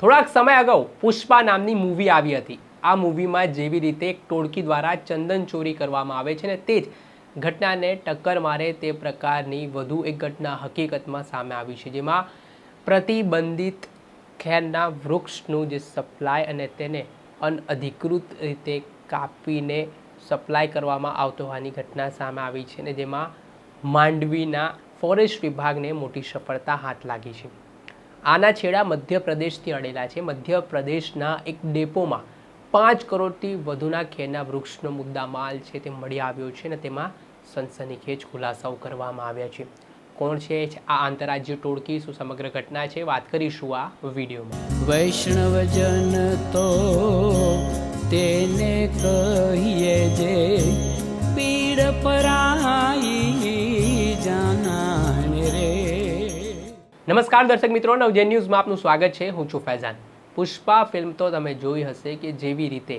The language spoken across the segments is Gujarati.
થોડાક સમય અગાઉ પુષ્પા નામની મૂવી આવી હતી. આ મૂવીમાં જેવી રીતે એક ટોળકી દ્વારા ચંદન ચોરી કરવામાં આવે છે ને તે જ ઘટનાને ટક્કર મારે તે પ્રકારની વધુ એક ઘટના હકીકતમાં સામે આવી છે, જેમાં પ્રતિબંધિત ખેરના વૃક્ષનું જે સપ્લાય અને તેને અનઅધિકૃત રીતે કાપીને સપ્લાય કરવામાં આવતો હોવાની ઘટના સામે આવી છે ને જેમાં માંડવીના ફોરેસ્ટ વિભાગને મોટી સફળતા હાથ લાગી છે. આના છેડા મધ્યપ્રદેશથી અડેલા છે. મધ્યપ્રદેશના એક ડેપોમાં પાંચ કરોડથી વધુના ખેરના વૃક્ષનો મુદ્દા માલ છે તે મળી આવ્યો છે અને તેમાં સનસનીખેજ ખુલાસાઓ કરવામાં આવ્યા છે. કોણ છે આ આંતરરાજ્ય ટોળકી શું સમગ્ર ઘટના છે? વાત કરીશું આ વિડીયોમાં. વૈષ્ણવજન તો તેને કહીએ જે પીડ પરાઈ નમસ્કાર દર્શક મિત્રો નવજે ન્યૂઝમાં આપનું સ્વાગત છે. હું છું ફૈઝાન. પુષ્પા ફિલ્મ તો તમે જોઈ હશે કે જેવી રીતે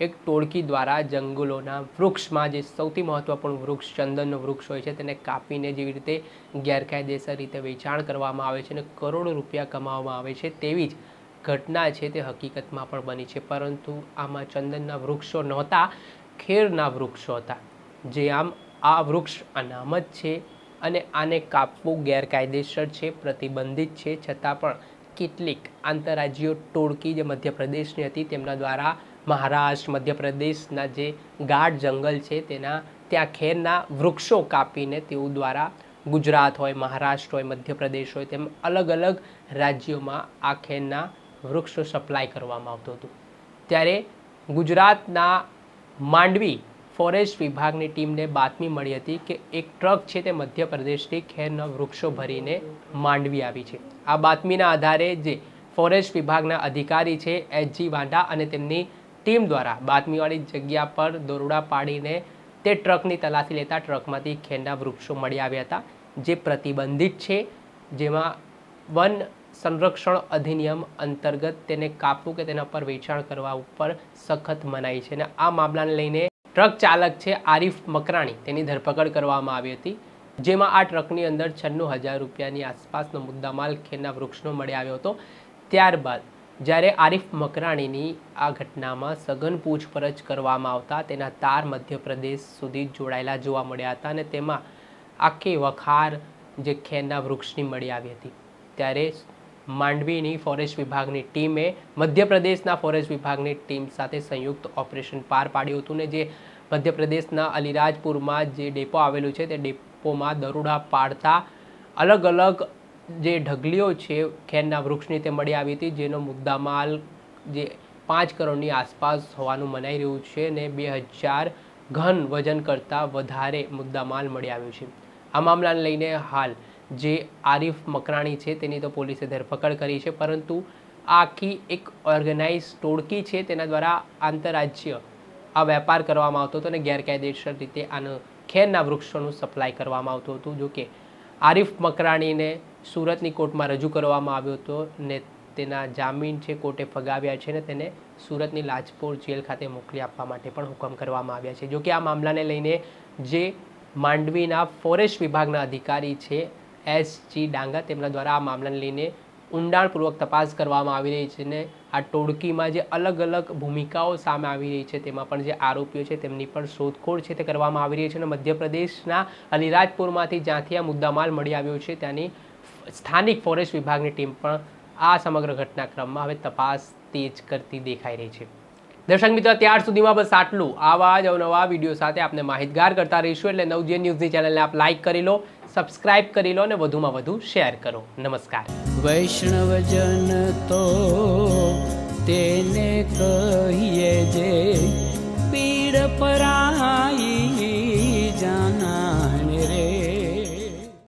એક ટોળકી દ્વારા જંગલોના વૃક્ષમાં જે સૌથી મહત્વપૂર્ણ વૃક્ષ ચંદનનો વૃક્ષ હોય છે, તેને કાપીને જેવી રીતે ગેરકાયદેસર રીતે વેચાણ કરવામાં આવે છે અને કરોડો રૂપિયા કમાવામાં આવે છે, તેવી જ ઘટના છે તે હકીકતમાં પણ બની છે. પરંતુ આમાં ચંદનના વૃક્ષો નહોતા, ખેરના વૃક્ષો હતા. જે આમ આ વૃક્ષ અનામત છે અને આને કાપવું ગેરકાયદેસર છે, પ્રતિબંધિત છે. છતાં પણ કેટલીક આંતરરાજ્યો ટોળકી જે મધ્યપ્રદેશની હતી, તેમના દ્વારા મહારાષ્ટ્ર, મધ્યપ્રદેશના જે ગાઢ જંગલ છે, તેના ત્યાં ખેરના વૃક્ષો કાપીને તેઓ દ્વારા ગુજરાત હોય, મહારાષ્ટ્ર હોય, મધ્યપ્રદેશ હોય, તેમ અલગ અલગ રાજ્યોમાં આ ખેરના વૃક્ષો સપ્લાય કરવામાં આવતું હતું. ત્યારે ગુજરાતના માંડવી ફોરેસ્ટ વિભાગની ટીમને બાતમી મળી હતી કે એક ટ્રક છે તે મધ્યપ્રદેશથી ખેરના વૃક્ષો ભરીને માંડવી આવી છે. આ બાતમીના આધારે જે ફોરેસ્ટ વિભાગના અધિકારી છે એચજી વાંડા અને તેમની ટીમ દ્વારા બાતમીવાળી જગ્યા પર દોરડા પાડીને તે ટ્રકની તલાશી લેતા ટ્રકમાંથી ખેરના વૃક્ષો મળી આવ્યા હતા, જે પ્રતિબંધિત છે. જેમાં વન સંરક્ષણ અધિનિયમ અંતર્ગત તેને કાપવું કે તેના પર વેચાણ કરવા ઉપર સખત મનાઈ છે અને આ મામલાને લઈને ટ્રક ચાલક છે આરિફ મકરાણી. તેની ધરપકડ કરવામાં આવી હતી, જેમાં આ ટ્રકની અંદર છન્નું હજાર રૂપિયાની આસપાસનો મુદ્દામાલ ખેરના વૃક્ષનો મળી આવ્યો હતો. ત્યારબાદ, જ્યારે આરિફ મકરાણીની આ ઘટનામાં સઘન પૂછપરછ કરવામાં આવતા, તેના તાર મધ્યપ્રદેશ સુધી જોડાયેલા જોવા મળ્યા હતા અને તેમાં આખી વખાર જે ખેરના વૃક્ષની મળી આવી હતી. ત્યારે માંડવીની ફોરેસ્ટ વિભાગની ટીમે મધ્યપ્રદેશના ફોરેસ્ટ વિભાગની ટીમ સાથે સંયુક્ત ઓપરેશન પાર પાડ્યું હતું ને જે મધ્યપ્રદેશના અલીરાજપુરમાં જે ડેપો આવેલું છે તે ડેપોમાં દરોડા પાડતા અલગ અલગ જે ઢગલીઓ છે, ખેરના વૃક્ષની તે મળી આવી હતી, જેનો મુદ્દામાલ જે પાંચ કરોડની આસપાસ હોવાનું મનાઈ રહ્યું છે ને બે હજાર ઘન વજન કરતાં વધારે મુદ્દામાલ મળી આવ્યું છે. આ મામલાને લઈને હાલ જે આરિફ મકરાણી છે તેની તો પોલીસે ધરપકડ કરી છે, પરંતુ આખી એક ઓર્ગેનાઇઝ ટોળકી છે તેના દ્વારા આંતરરાજ્ય આ વેપાર કરવામાં આવતો હતો અને ગેરકાયદેસર રીતે આનું ખેરના વૃક્ષોનું સપ્લાય કરવામાં આવતું હતું. જોકે આરિફ મકરાણીને સુરતની કોર્ટમાં રજૂ કરવામાં આવ્યો હતો ને તેના જામીન છે કોર્ટે ફગાવ્યા છે ને તેને સુરતની લાજપોર જેલ ખાતે મોકલી આપવા માટે પણ હુકમ કરવામાં આવ્યા છે. જોકે આ મામલાને લઈને જે માંડવીના ફોરેસ્ટ વિભાગના અધિકારી છે એસ જી ડાંગા તેમના દ્વારા આ મામલાને લઈને ઊંડાણપૂર્વક તપાસ કરવામાં આવી રહી છે ને આ ટોળકીમાં જે અલગ અલગ ભૂમિકાઓ સામે આવી રહી છે તેમાં પણ જે આરોપીઓ છે તેમની પણ શોધખોળ છે તે કરવામાં આવી રહી છે અને મધ્યપ્રદેશના અલીરાજપુરમાંથી જ્યાંથી આ મુદ્દામાલ મળી આવ્યો છે ત્યાંની સ્થાનિક ફોરેસ્ટ વિભાગની ટીમ પણ આ સમગ્ર ઘટનાક્રમમાં હવે તપાસ તેજ કરતી દેખાઈ રહી છે. દર્શક મિત્રો, ત્યાર સુધીમાં બસ આટલું. આવા જ અવનવા વીડિયો સાથે આપને માહિતગાર કરતા રહીશું એટલે નવજીવન ન્યૂઝની ચેનલને આપ લાઇક કરી લો, સબસ્ક્રાઇબ કરી લો અને વધુમાં વધુ શેર કરો. નમસ્કાર. વૈષ્ણવજન તો તેને કહીએ જે